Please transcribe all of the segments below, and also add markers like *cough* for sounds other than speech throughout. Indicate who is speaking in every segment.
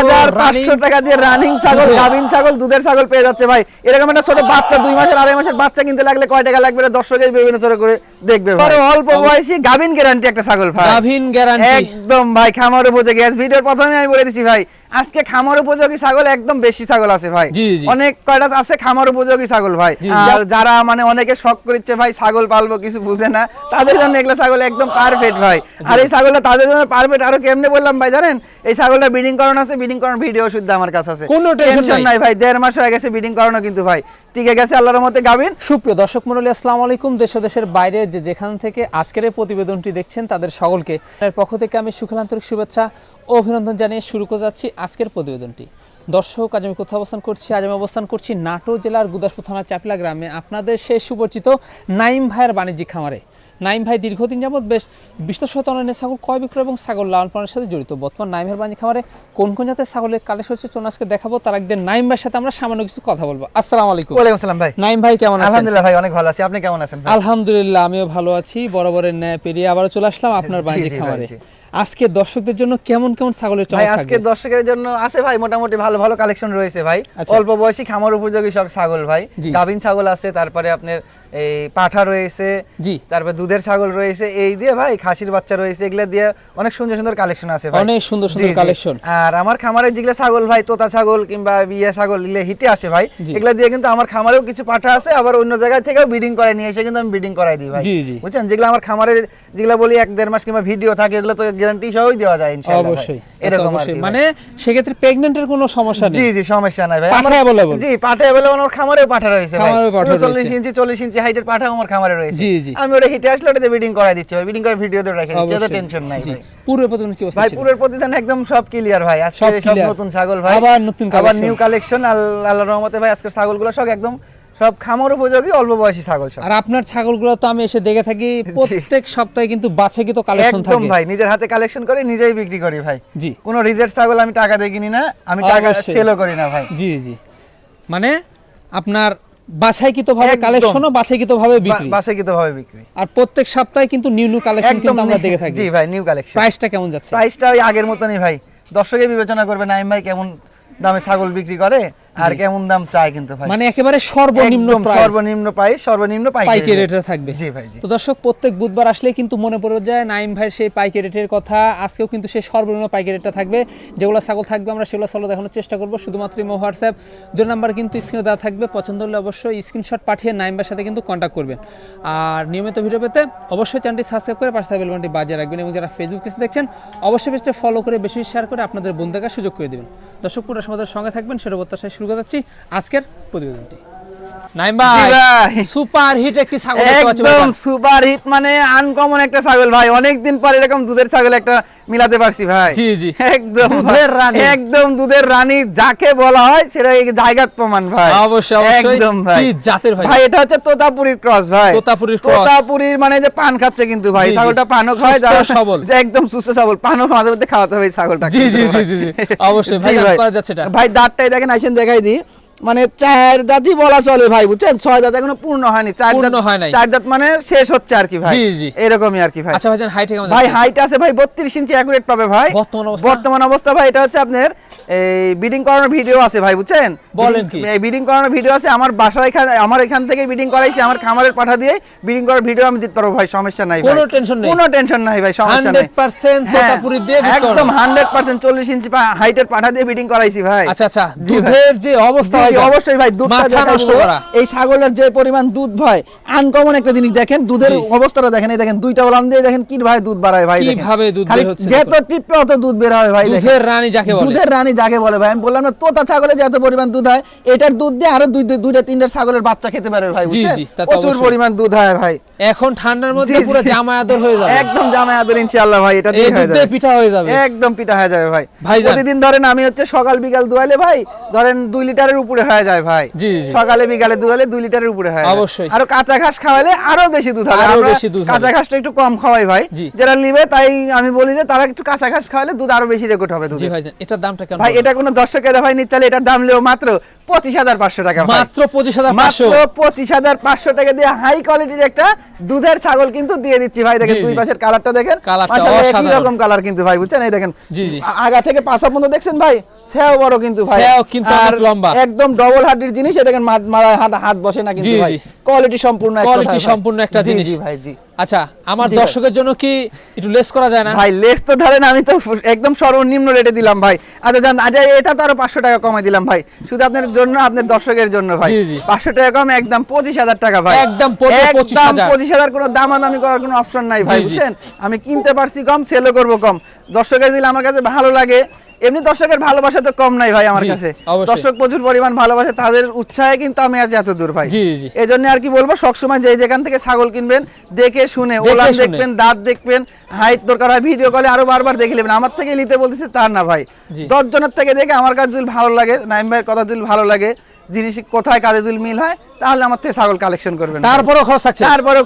Speaker 1: হাজার পাঁচশো টাকা দিয়ে রানিং ছাগল। গাভিন ছাগল দুধের ছাগল পেয়ে যাচ্ছে ভাই। এরকম একটা ছোট বাচ্চা দুই মাসের আড়াই মাসের বাচ্চা কিনতে লাগলে কয় টাকা লাগবে দর্শকের বিভিন্ন করে দেখবে অল্প বয়সী গাভিন গ্যারান্টি একটা ছাগল ভাই।
Speaker 2: গাভিন গ্যারান্টি
Speaker 1: একদম ভাই খামারে বোঝে গ্যাস ভিডিওর প্রথমে আমি বলে দিছি ভাই আজকে খামার উপযোগী ছাগল একদম বেশি ছাগল আছে ভাই। অনেক কয়টা আছে খামার উপযোগী ছাগল ভাই। আর যারা মানে অনেকে শখ করছে ভাই ছাগল পালবো কিছু বুঝে না তাদের জন্য এগুলো ছাগল একদম পারফেক্ট ভাই। আর এই ছাগলটা তাদের জন্য পারফেক্ট আরও কেমনে বললাম ভাই জানেন? এই ছাগলটা ব্রিডিং করানো আছে ব্রিডিং করানোর ভিডিও শুদ্ধ আমার কাছে আছে।
Speaker 2: কোনো Tension নাই।
Speaker 1: ভাই দেড় মাস হয়ে গেছে ব্রিডিং করানো কিন্তু ভাই। টিকে গেছে আল্লাহর মতে গাবিন
Speaker 2: সুপ্রিয় দর্শক মন্ডলী আসসালামু আলাইকুম। দেশ দেশের বাইরে যে যেখান থেকে আজকের এই প্রতিবেদনটি দেখছেন তাদের সকলকে। পক্ষ থেকে আমি সুখলান্তরিক শুভেচ্ছা অভিনন্দন জানিয়ে শুরু করে যাচ্ছি আজকের প্রতিবেদনটি। দর্শক আজ আমি কোথাও অবস্থান করছি? আজ আমি অবস্থান করছি নাটোর জেলার গুদাসপুর থানার চাপলা গ্রামে। আপনাদের সেই সুপরিচিত নাইম ভাইয়ের বাণিজ্যিক খামারে। নাইম ভাই দীর্ঘদিন যাবৎ বেশ বিশ শত ছাগল ক্রয় বিক্রয় এবং ছাগল লালন পালনের সাথে জড়িত। বর্তমান নাইম ভাইয়ের বাণিজ্যিক খামারে কোন কোন জাতের ছাগলের কালেকশন হচ্ছে চলুন আজকে দেখাবো। তার একদিন নাইম ভাইয়ের সাথে আমরা সামান্য কিছু কথা বলব। আসসালামু আলাইকুম।
Speaker 1: ওয়ালাইকুম আসসালাম ভাই।
Speaker 2: নাইম ভাই কেমন আছেন?
Speaker 1: আলহামদুলিল্লাহ ভাই অনেক ভালো আছি। আপনি কেমন আছেন
Speaker 2: আলহামদুলিল্লাহ আমিও ভালো আছি। বরাবরের ন্যায় পেরিয়ে আবারও চলে আসলাম আপনার বাণিজ্যিক খামারে। আজকে দর্শকদের জন্য কেমন কেমন ছাগলের চমক
Speaker 1: আজকে
Speaker 2: থাকবে?
Speaker 1: দর্শকের জন্য আছে ভাই মোটামুটি ভালো ভালো কালেকশন রয়েছে ভাই।
Speaker 2: আচ্ছা।
Speaker 1: অল্প বয়সী খামার উপযোগী সব ছাগল ভাই। গাভিন ছাগল আছে তারপরে আপনার এই পাঠা রয়েছে
Speaker 2: জি।
Speaker 1: তারপরে দুধের ছাগল রয়েছে এই দিয়ে ভাই খাসির বাচ্চা রয়েছে এগুলা দিয়ে অনেক সুন্দর সুন্দর কালেকশন আছে ভাই।
Speaker 2: অনেক সুন্দর সুন্দর কালেকশন
Speaker 1: আর আমার খামারের যেগুলো ছাগল ভাই তোতা ছাগল কিংবা বিয়ে ছাগল এগুলো হিটে আসে ভাই। এগুলা দিয়ে কিন্তু আমার খামারেও কিছু পাঠা আছে আবার অন্য জায়গায় থেকেও ব্রিডিং করে নিয়ে এসে কিন্তু আমি ব্রিডিং করাই দিই ভাই। বুঝছেন? যেগুলো আমার খামারের যেগুলো বলি এক দেড় মাস কিংবা ভিডিও থাকে এগুলো তো গ্যারান্টি সহই দেওয়া যায় ইনশাআল্লাহ
Speaker 2: অবশ্যই
Speaker 1: এরকম।
Speaker 2: মানে সেক্ষেত্রে প্রেগনেন্টের কোনো সমস্যা নেই।
Speaker 1: জি সমস্যা নাই ভাই।
Speaker 2: পাঠা
Speaker 1: জি পাঠা আমার খামারেও পাঠা রয়েছে ভাই।
Speaker 2: খামারেও পাঠা
Speaker 1: চল্লিশ
Speaker 2: রয়েছে।
Speaker 1: ইঞ্চি চল্লিশ ইঞ্চি হাইটের পাঠা আমার খামারে রয়েছে।
Speaker 2: জি, জি।
Speaker 1: আমি ওটা হিটে আসলে ওটাতে ব্রিডিং করাই দিচ্ছি ভাই। ব্রিডিং করে ভিডিও দিয়ে রেখে
Speaker 2: অবশ্যই।
Speaker 1: টেনশন নাই ভাই।
Speaker 2: পূর্বের প্রতিদিন কি অবস্থা
Speaker 1: ভাই প্রতিদান একদম সব ক্লিয়ার ভাই। আজকে
Speaker 2: সব
Speaker 1: নতুন ছাগল ভাই।
Speaker 2: আবার নতুন
Speaker 1: আবার নিউ কালেকশন আল্লাহর রহমতে ভাই আজকে ছাগলগুলো সব একদম সব খামার উপযোগী অল্প বয়সী ছাগল সব।
Speaker 2: আর আপনার ছাগলগুলো তো আমি এসে দেখে থাকি প্রত্যেক সপ্তাহে কিন্তু বাছে কিন্তু কালেকশন
Speaker 1: একদম ভাই নিজের হাতে কালেকশন করে নিজেই বিক্রি করি ভাই।
Speaker 2: জি।
Speaker 1: কোনো রিজেক্ট ছাগল আমি টাকা দিয়ে কিনি না আমি টাকা সেলও করি না ভাই।
Speaker 2: জি জি। মানে আপনার বাছাইকৃত ভাবে কালেকশনও বাছাইকৃত ভাবে বিক্রি।
Speaker 1: বাসে কিতো ভাবে বিক্রি।
Speaker 2: আর প্রত্যেক সপ্তাহে কিন্তু নিউ নিউ কালেকশন কিন্তু আমরা দেখে থাকি।
Speaker 1: জি ভাই নিউ কালেকশন
Speaker 2: প্রাইসটা কেমন যাচ্ছে?
Speaker 1: প্রাইসটা ওই আগের মতনই ভাই। দর্শকে বিবেচনা করবে নাইম ভাই কেমন দামে ছাগল বিক্রি করে। আর কেমন দাম চায় কিন্তু ভাই?
Speaker 2: মানে একেবারে সর্বনিম্ন
Speaker 1: সর্বনিম্ন প্রাইস সর্বনিম্ন
Speaker 2: পাইকারি রেটে থাকবে।
Speaker 1: জি ভাই
Speaker 2: তো দর্শক প্রত্যেক বুধবার আসলে কিন্তু মনে পড়ে যায় নাইম ভাইয়ের সেই পাইকারি রেটের কথা। আজকেও কিন্তু সেই সর্বনিম্ন পাইকারি রেটটা থাকবে। যেগুলো ছাগল থাকবে আমরা সেগুলো ছাগল দেখানোর চেষ্টা করব। শুধুমাত্র ইমো হোয়াটসঅ্যাপ দুই নাম্বার কিন্তু স্ক্রিনে দেওয়া থাকবে। পছন্দ হলে অবশ্যই স্ক্রিনশট পাঠিয়ে নাইম ভাইয়ের সাথে কিন্তু কন্ট্যাক্ট করবেন। আর নিয়মিত ভিডিও পেতে অবশ্যই চ্যানেলটি সাবস্ক্রাইব করে পাশে থাকা বেলবনটি বাজিয়ে রাখবেন এবং যারা ফেসবুক পেজে দেখছেন অবশ্যই পেজটা ফলো করে বেশি বেশি শেয়ার করে আপনাদের বন্ধু দেখার সুযোগ করে দেবেন। দর্শক পুরো সমাজের সঙ্গে থাকবেন। সেটা প্রত্যাশায় শুরু যাচ্ছি আজকের প্রতিবেদনটি। নাইম ভাই। সুপার হিট একটি ছাগল
Speaker 1: একদম সুপার হিট মানে আনকমন একটা ছাগল ভাই অনেকদিন পর এরকম দুধের ছাগল একটা মিলাতে পারছি ভাই
Speaker 2: জি, জি।
Speaker 1: একদম
Speaker 2: দুধের রানী।
Speaker 1: একদম দুধের রানী যাকে বলা হয় সেটা জায়গাত প্রমাণ ভাই
Speaker 2: অবশ্যই, অবশ্যই।
Speaker 1: একদম ভাই
Speaker 2: কি জাতের ভাই?
Speaker 1: ভাই এটা হচ্ছে তোতাপুরির ক্রস ভাই
Speaker 2: তোতাপুরীর।
Speaker 1: তোতাপুরির মানে যে পান খাচ্ছে কিন্তু ভাই। ছাগলটা পানও খায় যারা-
Speaker 2: সবল।
Speaker 1: যে একদম সুস্থ সবল পানও মাঝে মধ্যে খাওয়াতে হবে ছাগলটা
Speaker 2: জি, জি, জি, জি। অবশ্যই। ভাই, যাচ্ছে এটা।
Speaker 1: ভাই দাঁতটাই দেখেন আইসেন দেখাই দিই মানে চার দাঁতই বলা চলে ভাই বুঝছেন ছয় দাঁত এখনও পূর্ণ হয়নি চার দাঁত
Speaker 2: হয় নাই।
Speaker 1: চার দাঁত মানে শেষ হচ্ছে আর কি ভাই
Speaker 2: জি, জি।
Speaker 1: এরকমই আর কি ভাই
Speaker 2: আচ্ছা ভাইজান হাইট কেমন
Speaker 1: ভাই হাইট আছে ভাই বত্রিশ ইঞ্চি অ্যাকুরেট পাবে ভাই
Speaker 2: বর্তমান অবস্থা?
Speaker 1: বর্তমান অবস্থা ভাই এটা হচ্ছে আপনার এই বিডিং করানোর ভিডিও আছে ভাই বুঝছেন?
Speaker 2: বলেন কি?
Speaker 1: এই বিডিং করানোর ভিডিও আছে আমার এখানে আমার এখান থেকে বিডিং করাইছি আমার খামারের পাঠা দিয়ে বিডিং করার ভিডিও আমি দিতে পারব ভাই সমস্যা নাই
Speaker 2: কোনো tension নেই?
Speaker 1: কোনো টেনশন নাই ভাই সমস্যা নাই।
Speaker 2: 100%
Speaker 1: হ্যাঁ,
Speaker 2: তোতাপুরি দিয়ে
Speaker 1: একদম 100% 40 ইঞ্চি হাইটের পাঠা দিয়ে বিডিং করাইছি ভাই।
Speaker 2: আচ্ছা আচ্ছা দুধের যে অবস্থা
Speaker 1: জি, অবশ্যই ভাই দুধটা
Speaker 2: নষ্ট করা।
Speaker 1: এই ছাগলের যে পরিমাণ দুধ ভাই আনকমন একটা জিনিস দেখেন দুধের অবস্থাটা দেখেন এই দেখেন দুইটা ওলান দিয়ে দেখেন কি ভাই দুধ বাড়ায় ভাই।
Speaker 2: কীভাবে দুধ বের হচ্ছে
Speaker 1: যত টিপে অত দুধ বের হয় ভাই দেখেন।
Speaker 2: দুধের রানী যাকে বলে।
Speaker 1: দুধের রানী যাকে বলে ভাই আমি বললাম না তোতা ছাগলে যে এত পরিমাণ দুধ হয় এটার দুধ দিয়ে আরও দুই দুই- দুইটা তিনটা ছাগলের বাচ্চা খেতে পারে ভাই প্রচুর পরিমাণ দুধ হয় ভাই।
Speaker 2: এখন ঠান্ডার মধ্যে। পুরো জামাই আদর হয়ে যাবে।
Speaker 1: একদম জামাই আদর ইনশাআল্লাহ ভাই এটা দিয়ে হয়ে যাবে।
Speaker 2: পিঠা হয়ে যাবে।
Speaker 1: একদম পিঠা হয়ে যাবে ভাই।
Speaker 2: ভাইজান।
Speaker 1: প্রতিদিন ধরেন আমি হচ্ছে সকাল বিকাল দুয়াইলে ভাই ধরেন দুই লিটারের উপরে হয়ে যায় ভাই।
Speaker 2: জি, জি।
Speaker 1: সকালে বিকালে দুয়াইলে দুই লিটারের উপরে হয়
Speaker 2: অবশ্যই।
Speaker 1: আরও কাঁচা ঘাস খাওয়ালে আরও বেশি দুধ হবে। আরও
Speaker 2: বেশি দুধ
Speaker 1: কাঁচা ঘাসটা একটু কম খাওয়াই ভাই। যারা নিবে তাই আমি বলি যে তারা একটু কাঁচা ঘাস খাওয়ালে দুধ আরও বেশি রেকর্ড হবে দুধ
Speaker 2: জি ভাইজান এটার দামটা কেমন
Speaker 1: ভাই এটা কোনো দর্শকের ভাই নিচ্ছে এটার দাম নেব মাত্র পঁচিশ হাজার পাঁচশো টাকা।
Speaker 2: মাত্র পঁচিশ হাজার
Speaker 1: মাত্র পঁচিশ হাজার পাঁচশো টাকা দিয়ে হাই কোয়ালিটির একটা দুধের ছাগল কিন্তু দিয়ে দিচ্ছি ভাই দেখেন দুই পাশের কালারটা দেখেন। একই রকম কালার কিন্তু ভাই বুঝছেন? এই দেখেন
Speaker 2: জি, জি।
Speaker 1: আগা থেকে পাশা পর্যন্ত দেখছেন ভাই সেও বড় কিন্তু ভাই।
Speaker 2: কিন্তু
Speaker 1: আর
Speaker 2: লম্বা।
Speaker 1: একদম ডবল হাড্ডির জিনিস এ দেখেন হাত হাত বসে না কিন্তু ভাই। কোয়ালিটি সম্পূর্ণ
Speaker 2: Quality সম্পূর্ণ একটা জিনিস।
Speaker 1: জি ভাই জি।
Speaker 2: আচ্ছা আমার দর্শকের জন্য কি একটু লেস করা যায় না?
Speaker 1: ভাই লেস তো ধরেন আমি তো একদম সর্বনিম্ন রেটে দিলাম ভাই। আচ্ছা জান আচ্ছা এটা তো আরও পাঁচশো টাকা কমাই দিলাম ভাই। শুধু আপনার জন্য আপনার দর্শকের জন্য ভাই। পাঁচশো টাকা কম একদম পঁচিশ হাজার টাকা ভাই।
Speaker 2: একদম পঁচিশ-
Speaker 1: একদম
Speaker 2: 25,000
Speaker 1: পঁচিশ হাজার কোনো দামাদামি করার কোনো অপশন নাই ভাই। বুঝছেন? আমি কিনতে পারছি কম সেলও করব কম। দর্শকের দিলে আমার কাছে ভালো লাগে। এমনি দর্শকের ভালোবাসা তো কম নাই ভাই আমার কাছে। দর্শক প্রচুর পরিমাণ ভালোবাসে তাদের উৎসাহে কিন্তু আমি আজ এত দূর ভাই। এই জন্য আর কি বলব সবসময় যে যেখান থেকে ছাগল কিনবেন দেখে শুনে ওলান দেখবেন দাঁত দেখবেন হাইট দরকার হয় ভিডিও কলে আরও বারবার দেখে নেবেন। আমার থেকে নিতে বলতেছে তার না ভাই। দশ জনের থেকে দেখে আমার কাছে যদি ভালো লাগে নাইম ভাইয়ের কথা যদি ভালো লাগে জিনিস কোথায় কাজে যদি মিল হয় তাহলে আমার থেকে ছাগল কালেকশন করবেন।
Speaker 2: তারপরেও খরচ থাকছে?
Speaker 1: তারপরেও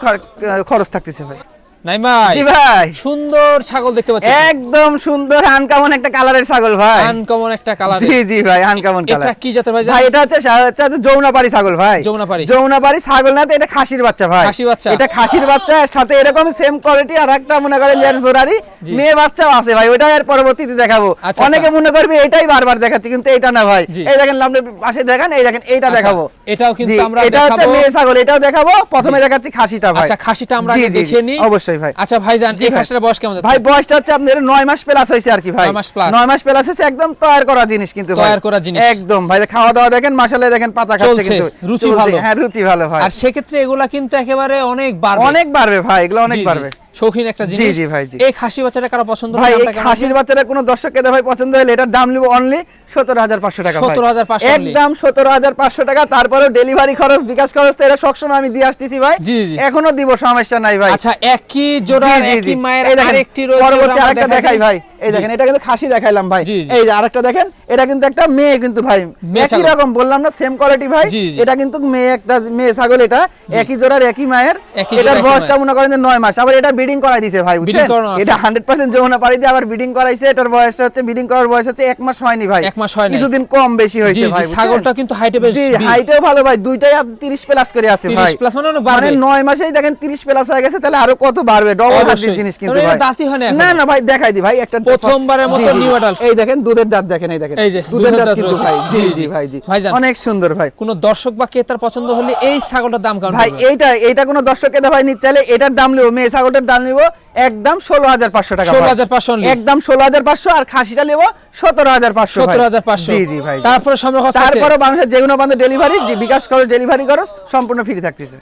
Speaker 1: খরচ থাকতেছে ভাই।
Speaker 2: নাই ভাই?
Speaker 1: ভাই।
Speaker 2: সুন্দর ছাগল দেখতে পাচ্ছি।
Speaker 1: একদম সুন্দর আনকামন একটা কালারের ছাগল ভাই।
Speaker 2: আনকমন একটা কালার
Speaker 1: জি জি ভাই আনকামন
Speaker 2: এটা কি জাতের ভাই
Speaker 1: ভাই এটা হচ্ছে হচ্ছে ছাগল ভাই।
Speaker 2: যমুনাপাড়ি।
Speaker 1: যৌনাপাড়ি ছাগল না তো এটা খাসির বাচ্চা ভাই।
Speaker 2: খাসি বাচ্চা।
Speaker 1: এটা খাসির বাচ্চা এর সাথে এরকম সেম কোয়ালিটি আর একটা মনে করেন যে জোরারি মেয়ে বাচ্চাও আছে ভাই ওইটাই আর পরবর্তীতে দেখাবো।
Speaker 2: আচ্ছা,
Speaker 1: অনেকে মনে করবে এটাই বারবার দেখাচ্ছি কিন্তু এটা না ভাই। এই দেখেন আপনি পাশে দেখেন এই দেখেন এইটা
Speaker 2: আচ্ছা,
Speaker 1: দেখাবো।
Speaker 2: এটাও কিন্তু আমরা
Speaker 1: এটা হচ্ছে মেয়ে ছাগল এটাও দেখাবো। প্রথমে দেখাচ্ছি খাসিটা ভাই।
Speaker 2: আচ্ছা খাসিটা আমরা আগে দেখিয়ে নিই।
Speaker 1: অবশ্যই। ভাই।
Speaker 2: আচ্ছা ভাইজান এই
Speaker 1: ভাই।
Speaker 2: বয়স কেমন
Speaker 1: ভাই বয়সটা হচ্ছে আপনার নয় মাস প্লাস হয়েছে আর কি ভাই।
Speaker 2: 9 মাস প্লাস।
Speaker 1: নয় মাস প্লাস হয়েছে একদম তৈয়ার করা জিনিস কিন্তু ভাই।
Speaker 2: তৈয়ার করা জিনিস।
Speaker 1: একদম ভাই খাওয়া দাওয়া দেখেন মাশাআল্লাহ দেখেন পাতা খাচ্ছে কিন্তু।
Speaker 2: রুচি ভালো।
Speaker 1: হ্যাঁ রুচি ভালো ভাই।
Speaker 2: আর সেক্ষেত্রে এগুলা কিন্তু একেবারে অনেক বাড়বে।
Speaker 1: অনেক বাড়বে ভাই এগুলা অনেক বাড়বে।
Speaker 2: শৌখিন একটা জিনিস।
Speaker 1: জি ভাই, জি।
Speaker 2: এই খাসি বাচ্চাটা কারও পছন্দ
Speaker 1: ভাই এই খাসির
Speaker 2: দিই?
Speaker 1: বাচ্চারা কোনো দর্শক কেদে ভাই পছন্দ হলে এটার দাম নিব অনলি সতেরো হাজার পাঁচশো টাকা ভাই।
Speaker 2: 17,500
Speaker 1: একদম সতেরো হাজার পাঁচশো টাকা তারপরেও ডেলিভারি খরচ বিকাশ খরচ তো এটা সবসময় আমি দিয়ে আসতেছি ভাই।
Speaker 2: জি, জি।
Speaker 1: এখনও দিব সমস্যা নাই ভাই।
Speaker 2: আচ্ছা একই জোড়ার
Speaker 1: জি, জি, জি।
Speaker 2: একই মায়ের আরেকটি রয়েছে
Speaker 1: পরবর্তী আরেকটা
Speaker 2: দেখাই
Speaker 1: ভাই। এই দেখেন এটা কিন্তু খাসি দেখাইলাম ভাই। এই যে আরেকটা দেখেন এটা কিন্তু একটা মেয়ে কিন্তু ভাই। একই রকম বললাম না সেম কোয়ালিটি ভাই। এটা কিন্তু মেয়ে একটা মেয়ে ছাগল এটা। একই জোড়ার একই মায়ের। এটার বয়সটা মনে করেন যে নয় মাস। আবার এটা ব্রিডিং করাই দিছে ভাই বুঝছেন? এটা হান্ড্রেড পার্সেন্ট যমুনা পাড়ি দিয়ে আবার ব্রিডিং করাইছে এটার বয়সটা হচ্ছে ব্রিডিং করার বয়স হচ্ছে এক মাস হয়নি ভাই।
Speaker 2: এক মাস হয় নাই।
Speaker 1: কিছুদিন কম বেশি হয়েছে ভাই
Speaker 2: ছাগলটা কিন্তু হাইটে বেশ
Speaker 1: জি হাইটেও ভালো ভাই দুইটাই আপনি 30 প্লাস করে আছে
Speaker 2: 30
Speaker 1: ভাই।
Speaker 2: plus মানে অনেক
Speaker 1: মানে
Speaker 2: বাড়বে।
Speaker 1: নয় মাসেই দেখেন 30 প্লাস হয়ে গেছে তাহলে আরও কত বাড়বে? ডবল
Speaker 2: অবশ্যই।
Speaker 1: জিনিস কিন্তু ভাই।
Speaker 2: দাঁতই হয় না
Speaker 1: না না ভাই দেখাই দি ভাই একটা
Speaker 2: প্রথমবারের মতো new adult।
Speaker 1: এই দেখেন দুধের দাঁত দেখেন এই দেখেন।
Speaker 2: এই যে,
Speaker 1: দুধের দাঁত কিন্তু ভাই জি
Speaker 2: জি।
Speaker 1: ভাই জি। অনেক সুন্দর ভাই।
Speaker 2: কোন দর্শক বা ক্রেতার পছন্দ হলে এই ছাগলটার দাম কেমন
Speaker 1: ভাই? এইটা এইটা দর্শক দর্শকে ভাই নিতে চাইলে এটার দাম নিব। মেয়ে ছাগলটার দাম নিব একদম ষোলো হাজার পাঁচশো টাকা ষোলো
Speaker 2: হাজার পাঁচশো
Speaker 1: একদম ষোলো হাজার পাঁচশো আর খাসিটা নিব সতেরো হাজার পাঁচশো
Speaker 2: সতেরো হাজার পাঁচশো।
Speaker 1: জি জি ভাই
Speaker 2: তারপরে
Speaker 1: তারপরে বাংলাদেশের যে কোনো বান্ধব ডেলিভারি বিকাশ করো ডেলিভারি করো সম্পূর্ণ ফ্রি থাকতেছে।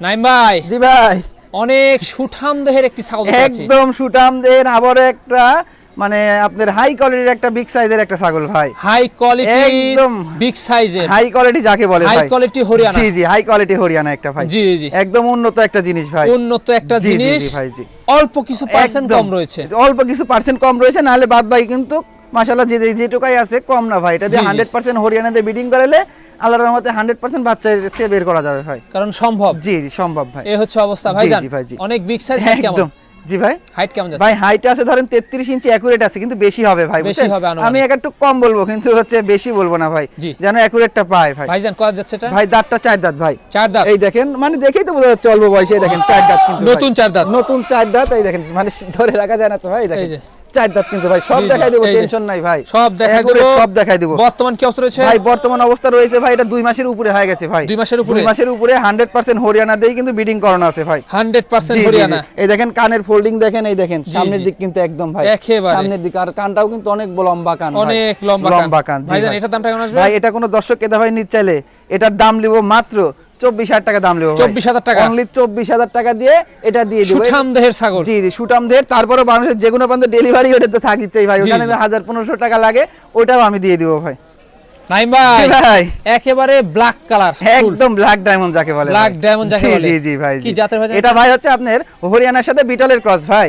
Speaker 2: নাইম ভাই।
Speaker 1: জি ভাই।
Speaker 2: অনেক সুঠাম দেহের একটি ছাগল
Speaker 1: একদম সুঠাম দেহের আবার একটা মানে আপনার হাই কোয়ালিটির একটা বিগ সাইজের একটা ছাগল ভাই।
Speaker 2: হাই কোয়ালিটি
Speaker 1: একদম।
Speaker 2: বিগ সাইজের
Speaker 1: হাই কোয়ালিটি যাকে বলে
Speaker 2: হাই কোয়ালিটি হরিয়ানা।
Speaker 1: জি জি হাই কোয়ালিটি হরিয়ানা একটা ভাই।
Speaker 2: জি জি।
Speaker 1: একদম উন্নত একটা জিনিস ভাই।
Speaker 2: উন্নত একটা জিনিস।
Speaker 1: জি ভাই, জি।
Speaker 2: অল্প কিছু পার্সেন্ট কম রয়েছে।
Speaker 1: অল্প কিছু পার্সেন্ট কম রয়েছে নাহলে বাদ ভাই কিন্তু মাশাআল্লাহ যে যেটুকাই আছে কম না ভাই। এটা যে
Speaker 2: জি, জি।
Speaker 1: হান্ড্রেড পার্সেন্ট হরিয়ানাতে বিডিং করালে আল্লাহর রহমতে হান্ড্রেড পার্সেন্ট বাচ্চা থেকে বের করা যাবে ভাই।
Speaker 2: কারণ সম্ভব।
Speaker 1: জি জি সম্ভব ভাই।
Speaker 2: এই হচ্ছে অবস্থা। ভাই জান
Speaker 1: জি, ভাই, জি।
Speaker 2: অনেক বিগ সাইজ কেমন
Speaker 1: একদম। জি ভাই।
Speaker 2: হাইট কেমন যাচ্ছে?
Speaker 1: ভাই হাইট আছে ধরেন 33 ইঞ্চি অ্যাকুরেট আছে কিন্তু বেশি হবে ভাই
Speaker 2: বেশি হবে
Speaker 1: আমি এক একটু কম বলব কিন্তু হচ্ছে বেশি বলব না ভাই। যেন অ্যাকুরেটটা পায় ভাই
Speaker 2: ভাই। জান কত যাচ্ছে এটা?
Speaker 1: ভাই দাঁতটা চার দাঁত ভাই।
Speaker 2: চার দাঁত?
Speaker 1: এই দেখেন মানে দেখেই তো বোঝা যাচ্ছে অল্প বয়সে দেখেন চার দাঁত কিন্তু
Speaker 2: নতুন চার দাঁত।
Speaker 1: নতুন চার দাঁত এই দেখেন মানে ধরে রাখা যায় না তো ভাই দেখেন।
Speaker 2: এই যে।
Speaker 1: চার দাঁত কিন্তু ভাই সব
Speaker 2: জি, জি,
Speaker 1: দেখাই দেবো টেনশন নাই ভাই।
Speaker 2: সব দেখাই দেবো।
Speaker 1: সব দেখাই দেবো।
Speaker 2: বর্তমান কি অবস্থা রয়েছে?
Speaker 1: ভাই বর্তমান অবস্থা রয়েছে ভাই এটা দুই মাসের উপরে হয়ে গেছে ভাই।
Speaker 2: দুই মাসের উপরে?
Speaker 1: দুই মাসের উপরে হান্ড্রেড পার্সেন্ট হরিয়ানা দিয়েই কিন্তু বিডিং করানো আছে ভাই।
Speaker 2: হান্ড্রেড পার্সেন্ট
Speaker 1: জি, জি,
Speaker 2: হরিয়ানা।
Speaker 1: এই দেখেন কানের ফোল্ডিং দেখেন এই দেখেন সামনের দিক কিন্তু একদম ভাই।
Speaker 2: একেবারে।
Speaker 1: সামনের দিক আর কানটাও কিন্তু অনেক লম্বা কান
Speaker 2: অনেক লম্বা
Speaker 1: লম্বা কান
Speaker 2: ভাই। জান দামটা কেমন আসবে?
Speaker 1: ভাই এটা কোনো দর্শক কেদা ভাই নিতে চাইলে এটার দাম লিবো মাত্র চব্বিশ হাজার টাকা দাম নেব
Speaker 2: চব্বিশ হাজার টাকা?
Speaker 1: অনলি চব্বিশ হাজার টাকা দিয়ে এটা দিয়ে দিবো।
Speaker 2: সুঠাম দেহের ছাগল।
Speaker 1: জি জি দের তারপরে মানুষের যে কোনো প্রান্তে ডেলিভারি ওটা তো থাকিতেই ভাই। ওখানে হাজার পনেরোশো টাকা লাগে ওটাও আমি দিয়ে দিব ভাই।
Speaker 2: নাইম ভাই
Speaker 1: ভাই
Speaker 2: একেবারে ব্ল্যাক কালার
Speaker 1: একদম ব্ল্যাক ডায়মন্ড যাকে বলে ভাই।
Speaker 2: diamond যাকে বলে।
Speaker 1: জি জি ভাই
Speaker 2: কি জাতের ভাই
Speaker 1: এটা ভাই হচ্ছে আপনার হরিয়ানার সাথে বিটলের ক্রস ভাই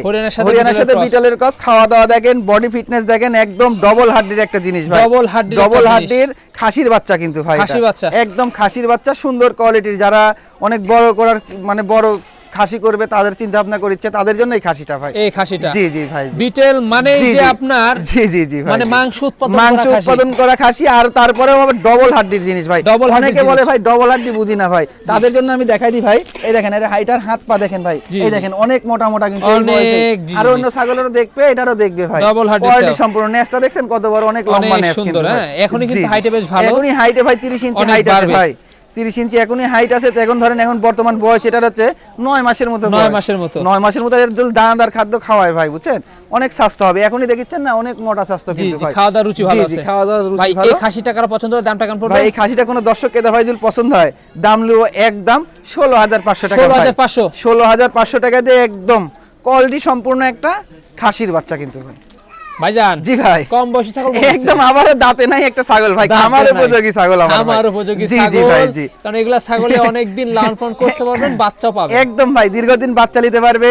Speaker 2: হরিয়ানার সাথে বিটলের
Speaker 1: ক্রস খাওয়া দাওয়া দেখেন বডি ফিটনেস দেখেন একদম ডবল হাড্ডির একটা জিনিস ভাই
Speaker 2: Double হাড্ডির
Speaker 1: ডবল হাড্ডির খাসির বাচ্চা কিন্তু ভাই।
Speaker 2: খাসির বাচ্চা।
Speaker 1: একদম খাসির বাচ্চা সুন্দর কোয়ালিটির যারা অনেক বড় করার মানে বড় খাসি করবে তাদের চিন্তা ভাবনা করিচ্ছে তাদের জন্য এই খাসিটা ভাই।
Speaker 2: এই খাসিটা।
Speaker 1: জি জি ভাই
Speaker 2: বিটেল মানে যে আপনার
Speaker 1: জি জি জি ভাই
Speaker 2: মানে মাংস উৎপাদন
Speaker 1: মাংস। উৎপাদন করা খাসি আর তারপরে আবার ডবল হাড্ডির জিনিস ভাই।
Speaker 2: হাড্ডির
Speaker 1: অনেকে বলে ভাই ডবল হাড্ডি বুঝি না ভাই। তাদের জন্য আমি দেখাই দিই ভাই এই দেখেন এর হাইটার হাত পা দেখেন ভাই। এই দেখেন অনেক মোটা মোটা কিন্তু
Speaker 2: অনেক,
Speaker 1: আর অন্য ছাগলেরও দেখবে এটারও দেখবে ভাই।
Speaker 2: Double হাড্ডির
Speaker 1: কোয়ালিটি। সম্পূর্ণ। নেসটা দেখছেন কত বড় অনেক লম্বা
Speaker 2: অনেক
Speaker 1: নেস
Speaker 2: সুন্দর,
Speaker 1: কিন্তু।
Speaker 2: হ্যাঁ। এখনই কিন্তু এ বেশ ভালো।
Speaker 1: এখনই হাইটে ভাই 30 ইঞ্চি হাইট ভাই। 30 ইঞ্চি এখনই হাইট আছে তো এখন ধরেন এখন বর্তমান বয়স এটার হচ্ছে 9 মাসের মতো
Speaker 2: নয় মাসের মতো।
Speaker 1: নয় মাসের মতো এর যদি দানাদার খাদ্য খাওয়ায় ভাই বুঝছেন? অনেক স্বাস্থ্য হবে। এখনই দেখছেন না অনেক মোটা স্বাস্থ্য কিন্তু
Speaker 2: জি
Speaker 1: ভাই।
Speaker 2: খাওয়া দাওয়ার রুচি ভালো আছে।
Speaker 1: খাওয়া দাওয়ার রুচি ভালো।
Speaker 2: ভাই এই খাসি টাকার পছন্দ হয়? দামটা কেমন পড়বে?
Speaker 1: ভাই এই খাসিটা কোনো দর্শক কেদা ভাই যদি পছন্দ হয়? দাম লিও একদম ষোলো হাজার পাঁচশো টাকা
Speaker 2: 16,500
Speaker 1: ষোলো হাজার পাঁচশো টাকা দিয়ে একদম কোয়ালিটি সম্পূর্ণ একটা খাসির বাচ্চা কিন্তু ভাই।
Speaker 2: ভাইজান
Speaker 1: জি ভাই।
Speaker 2: কম বয়সী ছাগল
Speaker 1: একদম আবারও দাঁতে নাই একটা ছাগল ভাই
Speaker 2: আমার
Speaker 1: উপযোগী ছাগল আমার
Speaker 2: আমার উপযোগী ছাগল।
Speaker 1: ভাই জি।
Speaker 2: কারণ এগুলা ছাগলে অনেকদিন লালন পালন করতে পারবেন *laughs* বাচ্চা পাবে
Speaker 1: একদম ভাই দীর্ঘদিন বাচ্চা নিতে পারবে।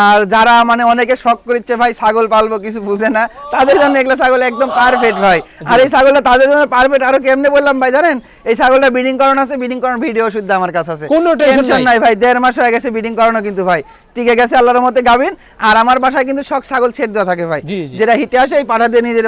Speaker 1: আর যারা মানে অনেকে শখ করছে ভাই ছাগল পালবো কিছু বুঝে না। তাদের জন্য এগুলো ছাগল একদম পারফেক্ট ভাই। আর এই ছাগলটা তাদের জন্য পারফেক্ট আরও কেমনে বললাম ভাই জানেন? এই ছাগলটা ব্রিডিং করানো আছে ব্রিডিং করানোর ভিডিও শুদ্ধ আমার কাছে আছে।
Speaker 2: কোনো Tension নাই।
Speaker 1: ভাই দেড় মাস হয়ে গেছে ব্রিডিং করানো কিন্তু ভাই। টিকে গেছে আল্লাহর মতে গাবিন আর আমার বাসায় কিন্তু সব ছাগল ছেড়ে দেওয়া থাকে ভাই। যেটা হিটে আসে এই পাঠা দিয়ে নিজের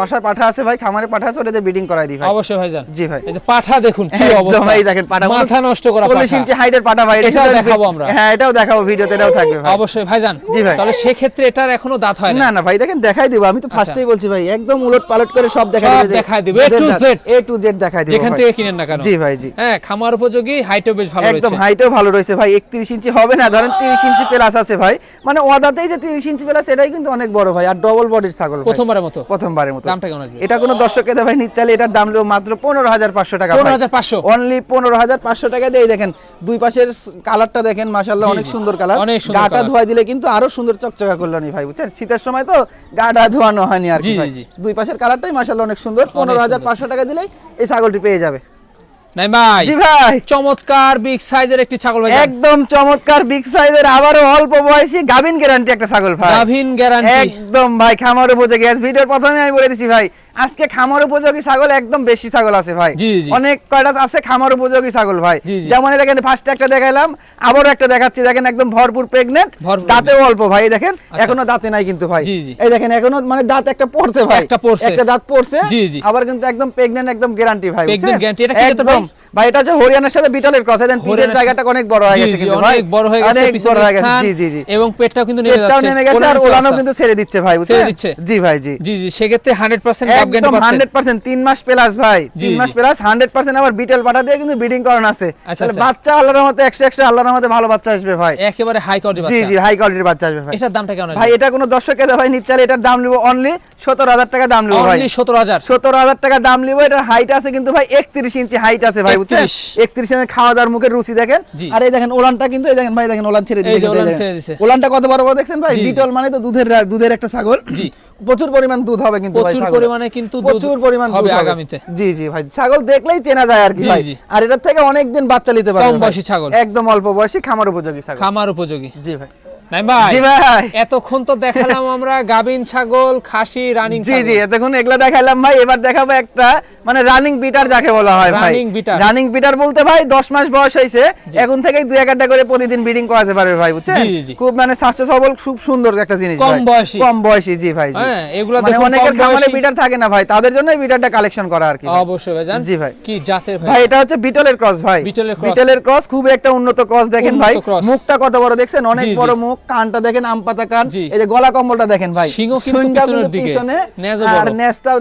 Speaker 1: বাসার পাঠা আছে ভাই খামারে পাঠা আছে ওটাতে ব্রিডিং করাই দিই ভাই।
Speaker 2: অবশ্যই ভাইজান।
Speaker 1: জি ভাই।
Speaker 2: এই যে পাঠা দেখুন কি অবস্থা।
Speaker 1: এই দেখেন পাঠা
Speaker 2: মাথা নষ্ট করা পাঠা।
Speaker 1: ইঞ্চি হাইটের পাঠা ভাই এটা
Speaker 2: দেখাবো আমরা।
Speaker 1: হ্যাঁ এটাও দেখাবো ভিডিওতে এটাও থাকবে ভাই।
Speaker 2: অবশ্যই ভাইজান।
Speaker 1: জি ভাই।
Speaker 2: তাহলে সেক্ষেত্রে এটার এখনও দাঁত হয় না।
Speaker 1: না ভাই দেখেন দেখাই দিব আমি তো ফার্স্টেই বলছি ভাই একদম উলট পালট করে সব দেখাই
Speaker 2: সব
Speaker 1: দিবে।
Speaker 2: দেখাই দিবে, A to Z।
Speaker 1: A to Z দেখাই দিব
Speaker 2: যেখান থেকে কিনেন না কেন?
Speaker 1: জি ভাই জি।
Speaker 2: হ্যাঁ খামার উপযোগী হাইটও বেশ ভালো রয়েছে।
Speaker 1: একদম হাইটও ভালো রয়েছে ভাই 31 ইঞ্চি হবে না ধরেন 30 ইঞ্চি প্লাস আছে ভাই। মানে ওয়াদাতেই যে 30 ইঞ্চি প্লাস এটাই কিন্তু অনেক বড় ভাই আর ডবল বডির ছাগল
Speaker 2: প্রথমবারের মতো।
Speaker 1: প্রথমবারের মতো।
Speaker 2: দামটা কেমন আসবে?
Speaker 1: এটা কোনো দর্শকের ভাই নিতে চাইলে এটার দাম নেব মাত্র পনেরো হাজার পাঁচশো টাকা
Speaker 2: পনেরো হাজার পাঁচশো।
Speaker 1: অনলি পনেরো হাজার পাঁচশো টাকা দিয়ে দেখেন দুই পাশের কালারটা দেখেন মাশাল্লাহ
Speaker 2: জি,
Speaker 1: অনেক সুন্দর কালার
Speaker 2: অনেক
Speaker 1: গাটা ধোয়া দিলে কিন্তু আরও সুন্দর চকচকা করল নি ভাই বুঝছেন? শীতের সময় তো গাটা ধোয়ানো হয়নি আর কি। দুই পাশের কালারটাই মাশাল্লাহ অনেক সুন্দর। পনেরো হাজার পাঁচশো টাকা দিলেই এই ছাগলটি পেয়ে যাবে।
Speaker 2: নাই ভাই
Speaker 1: জি ভাই।
Speaker 2: চমৎকার বিগ সাইজের একটি ছাগল ভাই।
Speaker 1: একদম চমৎকার বিগ সাইজের অল্প বয়সী গাভিন গ্যারান্টি একটা ছাগল ভাই।
Speaker 2: গাভিন গ্যারান্টি
Speaker 1: একদম ভাই খামার ভিডিওর প্রথমে আমি বলে দিছি ভাই আজকে খামার উপযোগী ছাগল একদম বেশি ছাগল আছে ভাই। অনেক কয়টা আছে খামার উপযোগী ছাগল ভাই। যেমন দেখেন ফার্স্টে একটা দেখাইলাম আবারও একটা দেখাচ্ছি দেখেন একদম ভরপুর প্রেগনেন্ট দাঁতেও অল্প ভাই দেখেন এখনও দাঁতে নাই কিন্তু ভাই। এই দেখেন এখনও মানে দাঁত একটা পড়ছে ভাই
Speaker 2: একটা পড়ছে।
Speaker 1: একটা দাঁত পড়ছে। আবার কিন্তু একদম প্রেগনেন্ট একদম গ্যারান্টি ভাই একদম
Speaker 2: ভাই?
Speaker 1: এটা হচ্ছে হরিয়ানার সাথে বিটলের ক্রস দেন পিঠের জায়গাটা অনেক বড় হয়ে গেছে কিন্তু ভাই।
Speaker 2: অনেক বড় হয়ে গেছে
Speaker 1: অনেক
Speaker 2: পিছনের
Speaker 1: বড় হয়ে গেছে। জি জি জি।
Speaker 2: এবং পেটটাও কিন্তু নেমে যাচ্ছে
Speaker 1: নেমে গেছে আর ওলানো কিন্তু ছেড়ে দিচ্ছে ভাই
Speaker 2: ছেড়ে দিচ্ছে।
Speaker 1: জি ভাই জি।
Speaker 2: জি জি সেক্ষেত্রে হান্ড্রেড পার্সেন্ট গাব
Speaker 1: একদম হান্ড্রেড পার্সেন্ট তিন মাস প্লাস ভাই
Speaker 2: জি,
Speaker 1: তিন মাস প্লাস হান্ড্রেড পার্সেন্ট আবার বিটেল পাঠা দিয়ে কিন্তু ব্রিডিং করানো আছে।
Speaker 2: আচ্ছা,
Speaker 1: তাহলে
Speaker 2: আচ্ছা।
Speaker 1: বাচ্চা আল্লাহর রহমতে একশো একশো আল্লাহর রহমতে ভালো বাচ্চা আসবে ভাই।
Speaker 2: একেবারে হাই কোয়ালিটি
Speaker 1: জি
Speaker 2: বাচ্চা।
Speaker 1: জি হাই কোয়ালিটির বাচ্চা আসবে ভাই।
Speaker 2: এটার দামটা কেমন
Speaker 1: ভাই এটা কোনো দর্শকে ভাই নিচ্ছে এটার দাম নিব অনলি সতেরো হাজার টাকা দাম নিব ভাই।
Speaker 2: সতেরো হাজার।
Speaker 1: সতেরো হাজার টাকা দাম নিব এটার হাইট আছে কিন্তু ভাই একত্রিশ ইঞ্চি হাইট আছে ভাই বুঝছেন?
Speaker 2: 31
Speaker 1: একত্রিশ ইঞ্চি খাওয়া দাওয়ার মুখের রুচি দেখেন। আর এই দেখেন ওলানটা কিন্তু এই দেখেন ভাই দেখেন ওলান ছেড়ে দিয়েছে
Speaker 2: ওলান ছেড়ে দিছে।
Speaker 1: ওলানটা কত বড় বড় দেখছেন ভাই। বিটল মানে তো দুধের দুধের একটা ছাগল।
Speaker 2: জি।
Speaker 1: প্রচুর পরিমাণ দুধ হবে কিন্তু ভাই
Speaker 2: প্রচুর পরিমাণে কিন্তু
Speaker 1: প্রচুর পরিমাণ
Speaker 2: হবে আগামীতে।
Speaker 1: জি জি ভাই ছাগল দেখলেই চেনা যায় আর কি ভাই। আর এটার থেকে অনেক দিন বাচ্চা নিতে পারবে
Speaker 2: কম বয়সী ছাগল।
Speaker 1: একদম অল্প বয়সী খামার উপযোগী ছাগল।
Speaker 2: খামার উপযোগী।
Speaker 1: জি ভাই।
Speaker 2: নাই ভাই?
Speaker 1: জি ভাই।
Speaker 2: এতক্ষণ তো দেখালাম আমরা গাবিন ছাগল খাসি রানিং
Speaker 1: জি জি এতক্ষণ এগুলা দেখাইলাম ভাই। এবার দেখাবো একটা মানে রানিং বিটার যাকে বলা হয় ভাই।
Speaker 2: Running beater।
Speaker 1: রানিং বিটার বলতে ভাই 10 মাস বয়স হয়েছে। এখন থেকেই দুই একটা করে প্রতিদিন ব্রিডিং করাতে পারবে ভাই বুঝছেন?
Speaker 2: জি, জি।
Speaker 1: খুব মানে স্বাস্থ্য সবল খুব সুন্দর একটা জিনিস
Speaker 2: কম বয়সী।
Speaker 1: কম বয়সী জি ভাই জি।
Speaker 2: হ্যাঁ, এগুলা
Speaker 1: মানে
Speaker 2: দেখুন
Speaker 1: অনেকের খামারে বিটার থাকে না ভাই তাদের জন্য বিটারটা কালেকশন করা আর কি
Speaker 2: অবশ্যই ভাই জান
Speaker 1: জি ভাই।
Speaker 2: কি জাতের ভাই?
Speaker 1: ভাই এটা হচ্ছে বিটলের ক্রস ভাই।
Speaker 2: বিটলের cross।
Speaker 1: বিটলের ক্রস খুব একটা উন্নত ক্রস দেখেন ভাই। মুখটা কত বড় দেখছেন? অনেক। বড় মুখ। কানটা দেখেন আম পাতা কান এই যে গলা কম্বলটা দেখেন ভাই।
Speaker 2: কিন্তু
Speaker 1: পিছনে আর।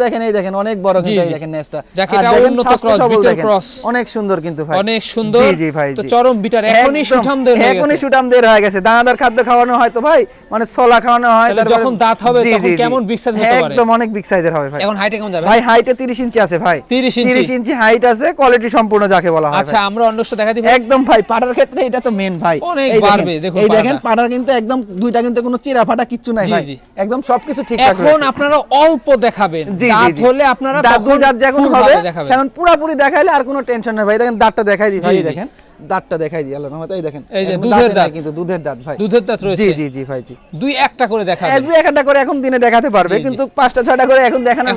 Speaker 1: দেখেন এই দেখেন অনেক বড় কিন্তু দেখেন নেজটা
Speaker 2: যাকে এটা উন্নত বিটল
Speaker 1: দেখেন। অনেক সুন্দর কিন্তু ভাই।
Speaker 2: অনেক সুন্দর।
Speaker 1: জি জি ভাই
Speaker 2: তো চরম বিটার এখনই সুঠাম দের হয়ে
Speaker 1: এখনই
Speaker 2: গেছে।
Speaker 1: সুঠাম দের হয়ে গেছে। দানাদার খাদ্য খাওয়ানো হয় তো ভাই মানে ছোলা খাওয়ানো হয়
Speaker 2: যখন দাঁত হবে তখন। কেমন big size হতে পারে?
Speaker 1: একদম অনেক বিগ সাইজের হবে ভাই।
Speaker 2: এখন হাইটে কেমন যাবে?
Speaker 1: ভাই হাইটে 30 ইঞ্চি আছে ভাই।
Speaker 2: 30 ইঞ্চি?
Speaker 1: 30 ইঞ্চি হাইট আছে কোয়ালিটি সম্পূর্ণ যাকে বলা হয়
Speaker 2: আচ্ছা আমরা অন্যটা দেখা দিব?
Speaker 1: একদম ভাই পাটার ক্ষেত্রে এটা তো মেন ভাই।
Speaker 2: অনেক
Speaker 1: দেখেন,
Speaker 2: বাড়বে, দেখুন
Speaker 1: এই দেখেন পাটার কিন্তু একদম দুইটা কিন্তু কোনো চিরা ফাটা কিচ্ছু নাই ভাই। একদম সবকিছু ঠিকঠাক
Speaker 2: এখন আপনারা অল্প দেখাবেন। দাঁত হলে আপনারা
Speaker 1: দাঁত দুই দাঁত যখন হবে সেখন পুরোপুরি দেখাইলে আর কোনো টেনশন নাই ভাই। দেখেন দাঁতটা দেখাই দিই ভাই। দেখেন। দাঁতটা দেখাই দিই আল্লাহ রহমতে। এই দেখেন
Speaker 2: এই যে দুধের
Speaker 1: দাঁত। কিন্তু দুধের দাঁত ভাই।
Speaker 2: দুধের দাঁত রয়েছে।
Speaker 1: জি জি জি ভাই জি।
Speaker 2: দুই একটা করে দেখা
Speaker 1: দুই একটা করে এখন দিনে দেখাতে পারবে। কিন্তু পাঁচটা ছয়টা করে এখন
Speaker 2: দেখানো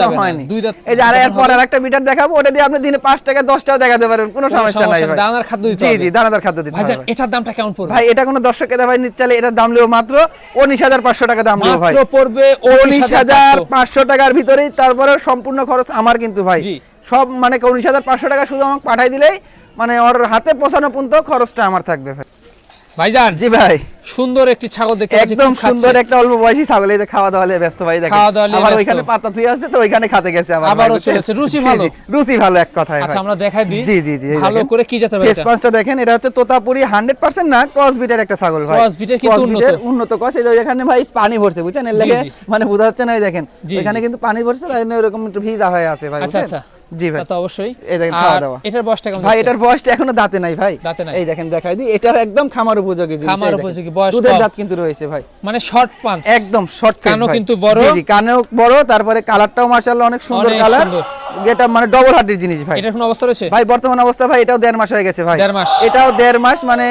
Speaker 2: যাবে
Speaker 1: হয়নি।
Speaker 2: দুই দাঁত
Speaker 1: এই যে আর এরপর একটা দেখাবো ওটা দিয়ে আপনি দিনে পাঁচ টাকা দশটাও দেখাতে পারবেন কোনো সমস্যা নাই ভাই।
Speaker 2: নেই, দানাদার খাদ্য দিতে
Speaker 1: জি জি দানাদার খাদ্য দিতে হবে
Speaker 2: এটার দামটা কেমন পড়বে?
Speaker 1: ভাই এটা কোনো দর্শক কেদা ভাই নিচ্ছে চাইলে এটার দাম লিও মাত্র উনিশ হাজার পাঁচশো টাকা দাম লিও ভাই।
Speaker 2: মাত্র পড়বে
Speaker 1: উনিশ হাজার পাঁচশো। টাকার ভিতরেই তারপরে সম্পূর্ণ খরচ আমার কিন্তু ভাই।
Speaker 2: জি।
Speaker 1: সব মানে উনিশ হাজার পাঁচশো টাকা শুধু আমাকে পাঠাই দিলেই মানে ওর হাতে পৌঁছানো পর্যন্ত খরচটা আমার থাকবে ভাই।
Speaker 2: ভাইজান
Speaker 1: জি ভাই।
Speaker 2: সুন্দর একটি ছাগল দেখতে
Speaker 1: একদম সুন্দর একটা অল্প বয়সী ছাগল এই যে খাওয়া দাওয়া নিয়ে ব্যস্ত ভাই দেখেন।
Speaker 2: খাওয়া দাওয়া
Speaker 1: আবার ওইখানে পাতা থুই আছে তো ওইখানে খাতে গেছে আবার
Speaker 2: আবারও চলেছে। রুচি ভালো।
Speaker 1: রুচি ভালো এক কথায়
Speaker 2: আচ্ছা আমরা দেখাই দিই।
Speaker 1: জি জি জি
Speaker 2: ভালো করে কি এটা?
Speaker 1: পাঁচটা দেখেন এটা হচ্ছে তোতাপুরি 100% না ক্রস বিটের একটা ছাগল ভাই।
Speaker 2: কিন্তু উন্নত।
Speaker 1: উন্নত ক্রস এই যে এখানে ভাই পানি ভরছে বুঝছেন? এর লাগে মানে বোঝা যাচ্ছে না এই দেখেন। এখানে কিন্তু পানি ভরছে তাই জন্য এরকম একটু ভিজা হয়ে আছে ভাই
Speaker 2: আচ্ছা আচ্ছা।
Speaker 1: জি ভাই।
Speaker 2: তা অবশ্যই।
Speaker 1: এই দেখেন খাওয়া দাওয়া।
Speaker 2: এটার বয়সটা কেমন
Speaker 1: ভাই এটার বয়সটা এখনও দাঁতে নাই ভাই।
Speaker 2: দাঁতে নাই।
Speaker 1: এই দেখেন দেখাই দিই। এটার একদম খামার উপযোগী জিনিস,
Speaker 2: খামার উপযোগী, বয়স
Speaker 1: দুধের দাঁত কিন্তু রয়েছে ভাই।
Speaker 2: মানে শর্ট পাঞ্চ
Speaker 1: একদম শর্ট
Speaker 2: কানও কিন্তু বড়।
Speaker 1: জি কানেও বড় তারপরে কালারটাও মাশাআল্লাহ অনেক সুন্দর কালার যেটা মানে ডবল হার্টের জিনিস ভাই।
Speaker 2: এটার কোনো অবস্থা রয়েছে?
Speaker 1: ভাই বর্তমান অবস্থা ভাই এটাও দেড় মাস হয়ে গেছে ভাই।
Speaker 2: দেড় মাস।
Speaker 1: এটাও দেড় মাস মানে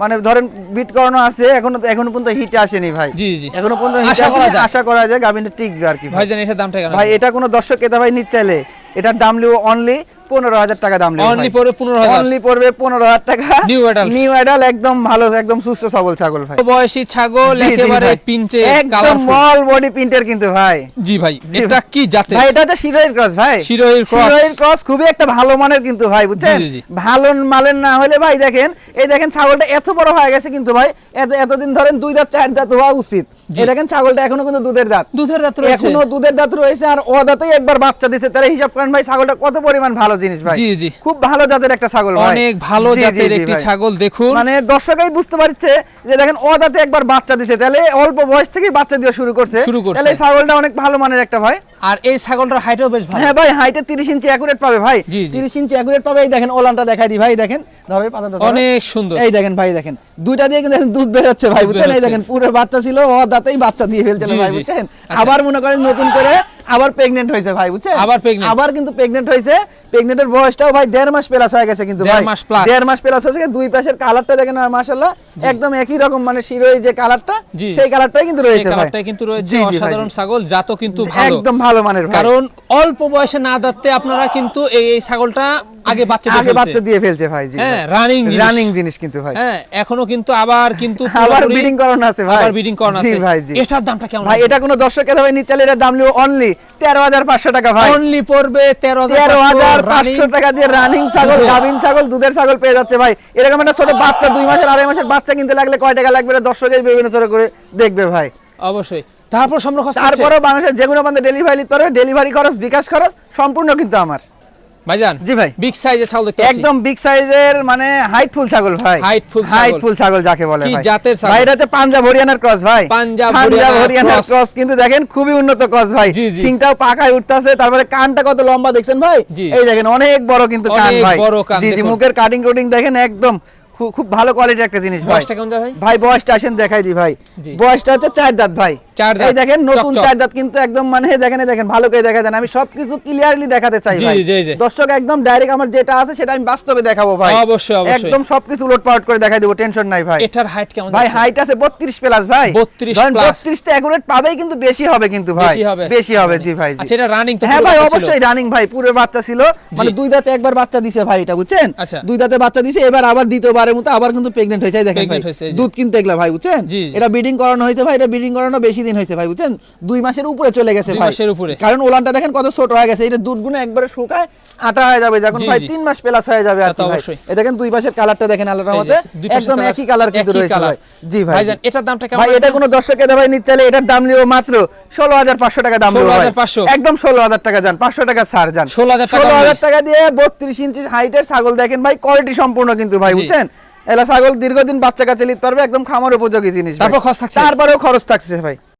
Speaker 1: মানে ধরেন বিট করানো আছে এখনও এখনও পর্যন্ত হিট আসেনি ভাই।
Speaker 2: জি জি।
Speaker 1: এখনও পর্যন্ত হিটে
Speaker 2: আশা করা
Speaker 1: আসেনি
Speaker 2: যায়।
Speaker 1: আশা করা যায় গাভিনটা টিকবে আর কি ভাই।
Speaker 2: জানেন এটা দামটা কেন
Speaker 1: ভাই এটা কোনো দর্শক এটা ভাই নিচ্ছে চাইলে এটার দাম লিও অনলি পনেরো হাজার টাকা দাম
Speaker 2: অনলি পরে পনেরো
Speaker 1: অনলি পড়বে পনেরো হাজার টাকা।
Speaker 2: New adult।
Speaker 1: নিউ অ্যাডাল একদম ভালো একদম সুস্থ সবল ছাগল ভাই।
Speaker 2: বয়সী ছাগল
Speaker 1: জি, জি
Speaker 2: একেবারে পিনটে
Speaker 1: একদম মল বডি প্রিন্টের কিন্তু ভাই।
Speaker 2: জি ভাই এটা কি জাতের?
Speaker 1: ভাই এটা হচ্ছে শিরোহির ক্রস ভাই।
Speaker 2: শিরোহির cross।
Speaker 1: শিরোহির ক্রস খুবই একটা ভালো মানের কিন্তু ভাই বুঝছেন। ভালো মানের না হলে ভাই দেখেন এই দেখেন ছাগলটা এত বড় হয়ে গেছে কিন্তু ভাই এত এতদিন ধরেন দুই দাঁত চার দাঁত হওয়া উচিত। এই দেখেন ছাগলটা এখনও কিন্তু দুধের দাঁত।
Speaker 2: দুধের দাঁত
Speaker 1: এখনও দুধের দাঁত রয়েছে আর ও দাঁতেই একবার বাচ্চা দিছে। তাহলে হিসাব করেন ভাই ছাগলটা কত পরিমাণ ভালো জিনিস ভাই।
Speaker 2: জি জি।
Speaker 1: খুব ভালো জাতের একটা ছাগল ভাই।
Speaker 2: অনেক ভালো জাতের একটি ছাগল দেখুন।
Speaker 1: মানে দর্শকই বুঝতে পারছে যে দেখেন একবার বাচ্চা দিছে। তাহলে অল্প বয়স থেকেই বাচ্চা দিয়ে শুরু করছে। তাহলে ছাগলটা অনেক ভালো মানের একটা ভাই।
Speaker 2: আর এই ছাগলটার হাইটও বেশ ভালো।
Speaker 1: হ্যাঁ ভাই হাইটে 30 ইঞ্চি পাবে ভাই।
Speaker 2: জি, জি।
Speaker 1: 30 ইঞ্চি অ্যাকুরেট পাবে। এই দেখেন ওলানটা দেখাই দি ভাই দেখেন। পাতা
Speaker 2: অনেক সুন্দর।
Speaker 1: এই দেখেন ভাই দেখেন। দুইটা দিয়ে কিন্তু দুধ বের হচ্ছে ভাই বুঝছেন? এই দেখেন পুরো বাচ্চা ছিল ও দাঁতেই বাচ্চা দিয়ে ফেলছিল
Speaker 2: জি,
Speaker 1: ভাই বুঝছেন?
Speaker 2: আচ্ছা।
Speaker 1: আবার মনে করেন নতুন করে আবার প্রেগনেন্ট হয়েছে ভাই বুঝছেন?
Speaker 2: আবার pregnant।
Speaker 1: আবার কিন্তু প্রেগনেন্ট হয়েছে। প্রেগনেন্টের বয়সটাও ভাই দেড় মাস প্লাস হয়ে গেছে কিন্তু ভাই।
Speaker 2: মাস plus।
Speaker 1: দেড় মাস প্লাস হয়েছে দুই পাশের কালারটা দেখেন আর মাশাআল্লাহ। একদম একই রকম মানে শিরোই যে কালারটা সেই কালারটাই কিন্তু রয়েছে ভাই।
Speaker 2: কালারটাই কিন্তু রয়েছে অসাধারণ। ছাগল জাতও কিন্তু ভালো।
Speaker 1: একদম ভালো মানের ভাই।
Speaker 2: কারণ অল্প বয়সে না দাঁততে আপনারা কিন্তু এই ছাগলটা আগে বাচ্চা
Speaker 1: আগে বাচ্চা দিয়ে ফেলছে ভাই জি
Speaker 2: হ্যাঁ রানিং
Speaker 1: রানিং জিনিস। কিন্তু ভাই।
Speaker 2: হ্যাঁ এখনও কিন্তু আবার কিন্তু *laughs*
Speaker 1: আবার বিডিং করানো আছে ভাই।
Speaker 2: আবার বিডিং করানো
Speaker 1: জি ভাই জি।
Speaker 2: এটার দামটা কেমন
Speaker 1: ভাই এটা কোনো দর্শকের ভাই নিচে এটার দাম লিও অনলি তেরো হাজার পাঁচশো টাকা ভাই।
Speaker 2: অনলি পড়বে তেরো
Speaker 1: তেরো হাজার পাঁচশো টাকা দিয়ে রানিং ছাগল
Speaker 2: দুধের।
Speaker 1: গাভিন ছাগল দুধের ছাগল পেয়ে যাচ্ছে ভাই। এরকম একটা ছোট বাচ্চা দুই মাসের আড়াই মাসের বাচ্চা কিনতে লাগলে কয় টাকা লাগবে বিবেচনা করে দেখবে ভাই।
Speaker 2: অবশ্যই। তারপর
Speaker 1: বাংলাদেশের যে কোনো ডেলিভারি নিতে পারবে ডেলিভারি খরচ বিকাশ খরচ সম্পূর্ণ কিন্তু আমার।
Speaker 2: ভাইজান
Speaker 1: জি ভাই।
Speaker 2: বিগ সাইজের ছাগল দেখতে
Speaker 1: একদম বিগ সাইজের মানে হাইট ফুল ছাগল ভাই।
Speaker 2: Heightful ছাগল।
Speaker 1: হাইট ফুল ছাগল যাকে বলে ভাই।
Speaker 2: জাতের ছাগল?
Speaker 1: ভাই এটা হচ্ছে পাঞ্জাব হরিয়ানার ক্রস ভাই।
Speaker 2: পাঞ্জাব হরিয়ানার
Speaker 1: ক্রস কিন্তু দেখেন খুবই উন্নত ক্রস ভাই। সিংটাও পাকায় উঠতাছে তারপরে কানটা কত লম্বা দেখছেন ভাই? এই দেখেন অনেক বড় কিন্তু কান ভাই। জি জি মুখের কাটিং কোটিং দেখেন একদম খুব ভালো কোয়ালিটির একটা জিনিস ভাই।
Speaker 2: বয়সটা কেমন ভাই?
Speaker 1: ভাই বয়সটা আসেন দেখাই দি ভাই। বয়সটা হচ্ছে চার দাঁত ভাই।
Speaker 2: চার দাঁত,
Speaker 1: এই দেখেন নতুন চার দাঁত কিন্তু একদম মানে দেখেন দেখেন ভালো করে দেখা দেন আমি সবকিছু ক্লিয়ারলি দেখাতে চাই ভাই। দর্শক একদম ডাইরেক্ট আমার যেটা আছে সেটা আমি বাস্তবে দেখাবো ভাই।
Speaker 2: অবশ্যই, অবশ্যই।
Speaker 1: একদম সবকিছু করে দেখাই দেবো টেনশন নাই ভাই।
Speaker 2: এটার হাইট কেমন
Speaker 1: ভাই হাইট আছে 32 প্লাস ভাই।
Speaker 2: 32
Speaker 1: ধরেন
Speaker 2: plus।
Speaker 1: 32 টা একুরেট পাবেই কিন্তু বেশি হবে কিন্তু ভাই।
Speaker 2: বেশি হবে।
Speaker 1: জি ভাই
Speaker 2: আচ্ছা এটা রানিং তো
Speaker 1: হ্যাঁ ভাই। অবশ্যই রানিং ভাই পুরো বাচ্চা ছিল। মানে দুই দাঁতে একবার বাচ্চা দিছে ভাই এটা বুঝছেন?
Speaker 2: আচ্ছা।
Speaker 1: দুই দাঁতে বাচ্চা দিছে এবার আবার দ্বিতীয়বারের মতো আবার কিন্তু প্রেগনেন্ট হয়েছে দেখেন ভাই। দুধ কিনতে এগুলা ভাই বুঝছেন। এটা ব্রিডিং করানো হয়েছে ভাই এটা ব্রিডিং করানো বেশি দিন হয়েছে ভাই বুঝছেন? দুই মাসের উপরে চলে গেছে ভাই।
Speaker 2: মাসের উপরে।
Speaker 1: কারণ ওলানটা দেখেন কত ছোট হয়ে গেছে এটা দুধগুলো একবারে শুকায় আটা হয়ে যাবে যখন ভাই তিন মাস প্লাস হয়ে যাবে আর ভাই।
Speaker 2: অবশ্যই।
Speaker 1: এই দেখেন দুই পাশের কালারটা দেখেন আল্লাহর
Speaker 2: যে,
Speaker 1: রহমতে। একদম একই কালার কিন্তু রয়েছে ভাই। জি ভাই।
Speaker 2: ভাইজান এটার দামটা কেমন
Speaker 1: ভাই এটা? কোনো দর্শকের ভাই নিতে এটার দাম নিব মাত্র ষোলো হাজার পাঁচশো টাকা দাম নেব
Speaker 2: 16,500
Speaker 1: একদম ষোলো হাজার টাকা যান পাঁচশো টাকা ছাড় যান।
Speaker 2: 16,000 টাকা
Speaker 1: ষোলো হাজার। টাকা দিয়ে বত্রিশ ইঞ্চি হাইটের ছাগল দেখেন ভাই কোয়ালিটি সম্পূর্ণ কিন্তু ভাই বুঝছেন? এলা ছাগল দীর্ঘদিন বাচ্চা কাছে নিতে পারবে একদম খামার উপযোগী জিনিস।
Speaker 2: তারপর খরচ থাকছে?
Speaker 1: তারপরেও খরচ থাকছে ভাই।